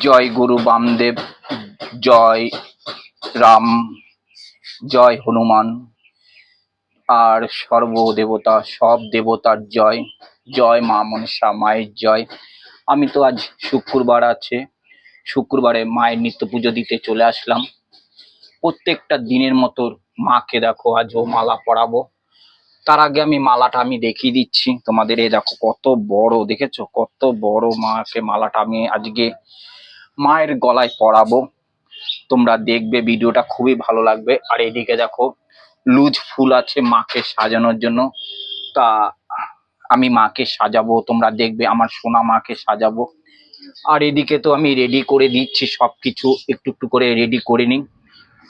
জয় গুরু বামদেব, জয় রাম, জয় হনুমান। আর সর্বদেবতা, সব দেবতার জয় জয় মা মনসা, মায়ের জয়। আমি তো আজ শুক্রবার আছে। শুক্রবারে মায়ের নিত্য পুজো দিতে চলে আসলাম। প্রত্যেকটা দিনের মতো মাকে দেখো, আজও মালা পরাবো। তার আগে আমি মালাটা আমি দেখিয়ে দিচ্ছি। তোমাদের এই দেখো, কত বড়, দেখেছ? কত বড় মাকে মালাটা আমি আজকে মায়ের গলায় পরাবো। তোমরা দেখবে ভিডিওটা খুবই ভালো লাগবে। আর এদিকে দেখো, লুজ ফুল আছে মাকে সাজানোর জন্য। তা আমি মাকে সাজাবো, তোমরা দেখবে আমার সোনা মাকে সাজাবো। আর এদিকে তো আমি রেডি করে দিচ্ছি সব কিছু একটু একটু করে রেডি করে নিই।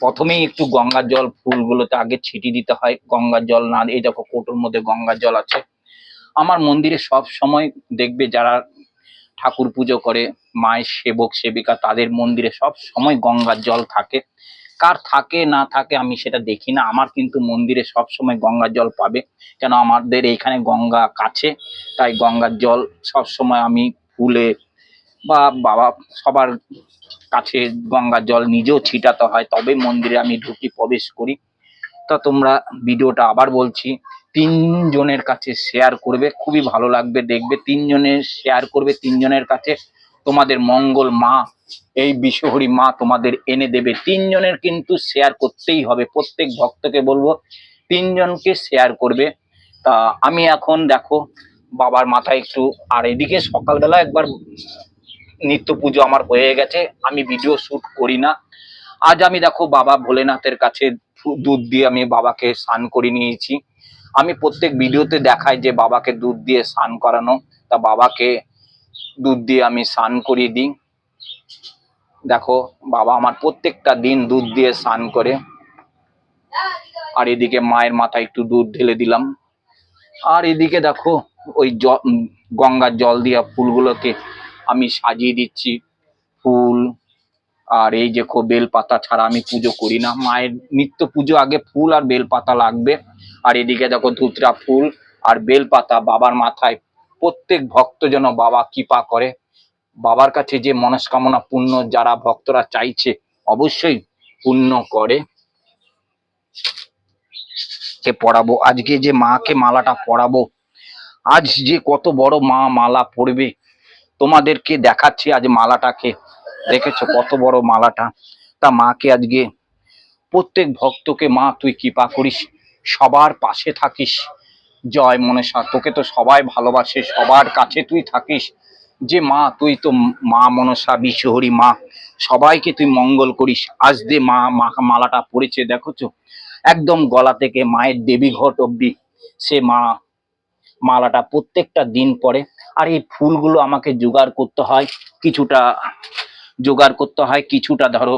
প্রথমেই একটু গঙ্গার জল ফুলগুলোতে আগে ছিটিয়ে দিতে হয়। গঙ্গার জল না, এই দেখো কোটোর মধ্যে গঙ্গার জল আছে। আমার মন্দিরে সব সময় দেখবে যারা ঠাকুর পুজো করে, মায়ের সেবক, সেবিকা, তাদের মন্দিরে সব সময় গঙ্গার জল থাকে। কার থাকে, না থাকে আমি সেটা দেখি না। আমার কিন্তু মন্দিরে সব সময় গঙ্গার জল পাবে। কেন? আমাদের এইখানে গঙ্গা কাছে, তাই গঙ্গার জল সব সময় আমি ফুলে বা বাবা সবার কাছে গঙ্গার জল নিজেও ছিটাতে হয়। তবে মন্দিরে আমি ঢুকি, প্রবেশ করি। তা তোমরা ভিডিওটা আবার বলছি। তিনজনের কাছে শেয়ার করবে, খুবই ভালো লাগবে, দেখবে তিনজনের শেয়ার করবে, তিনজনের কাছে তোমাদের মঙ্গল মা, এই বিশ্বহরি মা তোমাদের এনে দেবে। তিনজনের কিন্তু শেয়ার করতেই হবে, প্রত্যেক ভক্তকে বলব, তিনজনকে শেয়ার করবে। তা আমি এখন দেখো, বাবার মাথায় একটু, আর এদিকে সকালবেলা একবার নিত্য পুজো আমার হয়ে গেছে, আমি ভিডিও শুট করি না। আজ আমি দেখো বাবা ভোলেনাথের কাছে দুধ দিয়ে আমি বাবাকে স্নান করে নিয়েছি। আমি প্রত্যেক ভিডিওতে দেখাই যে বাবাকে দুধ দিয়ে স্নান করানো, তা বাবাকে দুধ দিয়ে আমি স্নান করিয়ে দিই। দেখো, বাবা আমার প্রত্যেকটা দিন দুধ দিয়ে স্নান করে। আর এদিকে মায়ের মাথায় একটু দুধ ঢেলে দিলাম। আর এদিকে দেখো, ওই গঙ্গার জল দিয়া ফুলগুলোকে আমি সাজিয়ে দিচ্ছি। ফুল আর এই যে খো- বেলপাতা ছাড়া আমি পুজো করি না। মায়ের নিত্য পুজো আগে ফুল আর বেলপাতা লাগবে। আর এদিকে দেখো ধুতরা ফুল আর বেলপাতা বাবার মাথায়। প্রত্যেক ভক্ত যেন বাবা কৃপা করে। বাবার কাছে যে মনস্কামনা পূর্ণ, যারা ভক্তরা চাইছে, অবশ্যই পূর্ণ করে। কে পড়াবো? আজকে যে মাকে মালাটা পরাবো আজ যে কত বড় মা মালা পরবে তোমাদেরকে দেখাচ্ছি আজ মালাটাকে। দেখেছ কত বড় মালাটা? তা মাকে আজকে প্রত্যেক ভক্তকে মা তুই কৃপা করিস, সবার পাশে থাকিস। জয় মনসা, তোকে তো সবাই ভালোবাসে, সবার কাছে তুই থাকিস। যে মা, তুই তো মা মনসা বিশ্বহরি মা। সবাইকে তুই মঙ্গল করিস। আজ দে মা মা মালাটা পড়েছে, দেখছ? একদম গলা থেকে মায়ের দেবী ঘট অব্দি সে মা মালাটা প্রত্যেকটা দিন পরে। আর এই ফুলগুলো আমাকে জোগাড় করতে হয়, কিছুটা জোগাড় করতে হয়। কিছুটা ধরো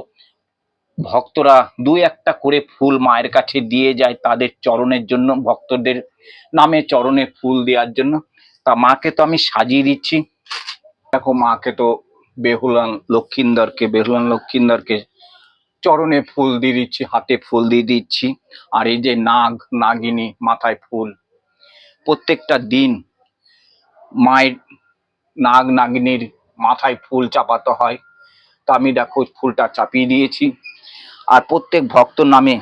ভক্তরা দুই একটা করে ফুল মায়ের কাছে দিয়ে যায় তাদের চরণের জন্য, ভক্তদের নামে চরণে ফুল দেওয়ার জন্য। তা মাকে তো আমি সাজিয়ে দিচ্ছি। দেখো মাকে তো বেহুলান লক্ষিন্দরকে বেহুলান লক্ষিন্দরকে চরণে ফুল দিয়ে দিচ্ছি, হাতে ফুল দিয়ে দিচ্ছি। আর এই যে নাগ, নাগিনী মাথায় ফুল প্রত্যেকটা দিন মায়ের নাগ, নাগিনীর মাথায় ফুল চাপাতে হয়। তা আমি দেখো ফুলটা চাপিয়ে দিয়েছি। আর প্রত্যেক ভক্ত নামে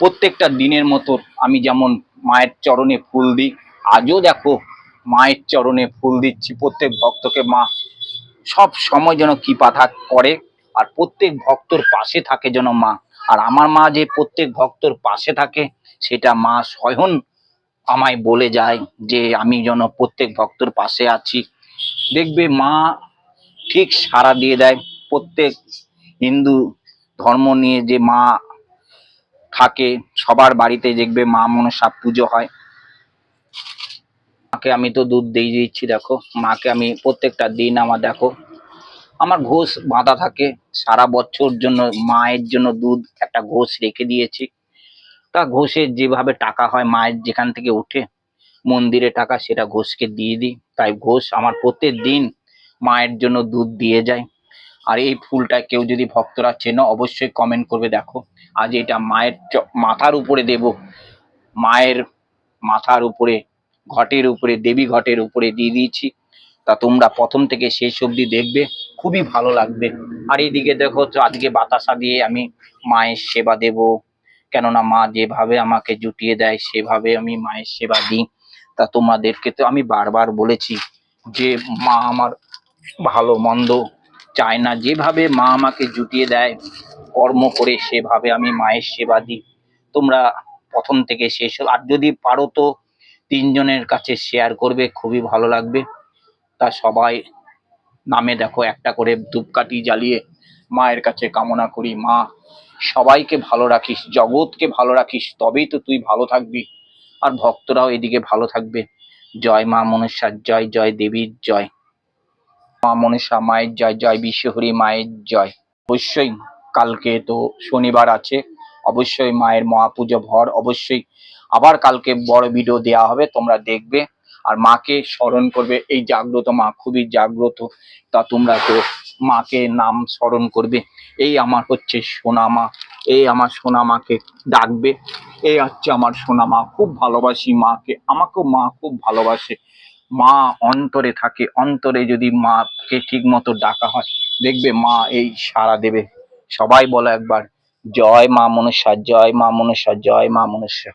প্রত্যেকটা দিনের মতো আমি যেমন মায়ের চরণে ফুল দিই, আজও দেখো মায়ের চরণে ফুল দিচ্ছি। প্রত্যেক ভক্তকে মা সব সময় যেন কৃপা থাক করে, আর প্রত্যেক ভক্তর পাশে থাকে যেন মা। আর আমার মা যে প্রত্যেক ভক্তর পাশে থাকে, সেটা মা স্বয়ং আমায় বলে যায় যে আমি যেন প্রত্যেক ভক্তর পাশে আছি। দেখবে মা ঠিক সাড়া দিয়ে দেয়। প্রত্যেক হিন্দু ধর্ম নিয়ে যে মা থাকে, সবার বাড়িতে দেখবে মা মনসা পুজো হয়। মাকে আমি তো দুধ দিয়ে দিচ্ছি, দেখো। মাকে আমি প্রত্যেকটা দিন আমার, দেখো। আমার ঘোষ বাঁধা থাকে, সারা বছর জন্য মায়ের জন্য দুধ একটা ঘোষ রেখে দিয়েছি। তা ঘোষের যেভাবে টাকা হয়, মায়ের যেখান থেকে উঠে মন্দিরে টাকা, সেটা ঘোষকে দিয়ে দিই। তাই ঘোষ আমার প্রত্যেক দিন মায়ের জন্য দুধ দিয়ে যায়। আর এই ফুলটা কেউ যদি ভক্তরা চেনো, অবশ্যই কমেন্ট করবে, দেখো। আজ এটা মায়ের মাথার উপরে দেব। মায়ের মাথার উপরে, ঘটের উপরে, দেবী ঘটের উপরে দিয়ে দিয়েছি। তা তোমরা প্রথম থেকে শেষ অবধি দেখবে, খুবই ভালো লাগবে। আর এইদিকে দেখো, তো আজকে বাতাসা দিয়ে আমি মায়ের সেবা দেব। কেননা মা যেভাবে আমাকে জুটিয়ে দেয়, সেভাবে আমি মায়ের সেবা দিই। তা তোমাদেরকে তো আমি বারবার বলেছি যে মা আমার ভালো, মন্দ চায় না। যেভাবে মা আমাকে জুটিয়ে দেয়, কর্ম করে সেভাবে আমি মায়ের সেবা দিই। তোমরা প্রথম থেকে শেষ আর যদি পারো তো তিনজনের কাছে শেয়ার করবে, খুবই ভালো লাগবে। তা সবাই নামে দেখো, একটা করে ধূপকাঠি জ্বালিয়ে মায়ের কাছে কামনা করি। মা, সবাইকে ভালো রাখিস, জগৎকে ভালো রাখিস, তবেই তো তুই ভালো থাকবি। আর ভক্তরাও এদিকে ভালো থাকবে। জয় মা মনসার জয় জয় দেবীর জয়। মা মনসা মায়ের জয় জয়, বিশ্বহরি মায়ের জয়। অবশ্যই কালকে তো শনিবার আছে, অবশ্যই মায়ের মহাপুজো ভর, অবশ্যই আবার কালকে বড় ভিডিও দেওয়া হবে, তোমরা দেখবে। আর মাকে স্মরণ করবে, এই জাগ্রত মা, খুবই জাগ্রত। তা তোমরা তো মাকে নাম স্মরণ করবে। এই আমার হচ্ছে সোনা মা, এই আমার সোনা মাকে ডাকবে। এই হচ্ছে আমার সোনা মা, খুব ভালোবাসি মাকে, আমাকেও মা খুব ভালোবাসে। মা অন্তরে থাকে, অন্তরে যদি মাকে ঠিক মতো ডাকা হয়, দেখবে মা এই সারা দেবে। সবাই বলো একবার, জয় মা মনসা, জয় মা মনসা, জয় মা মনসা।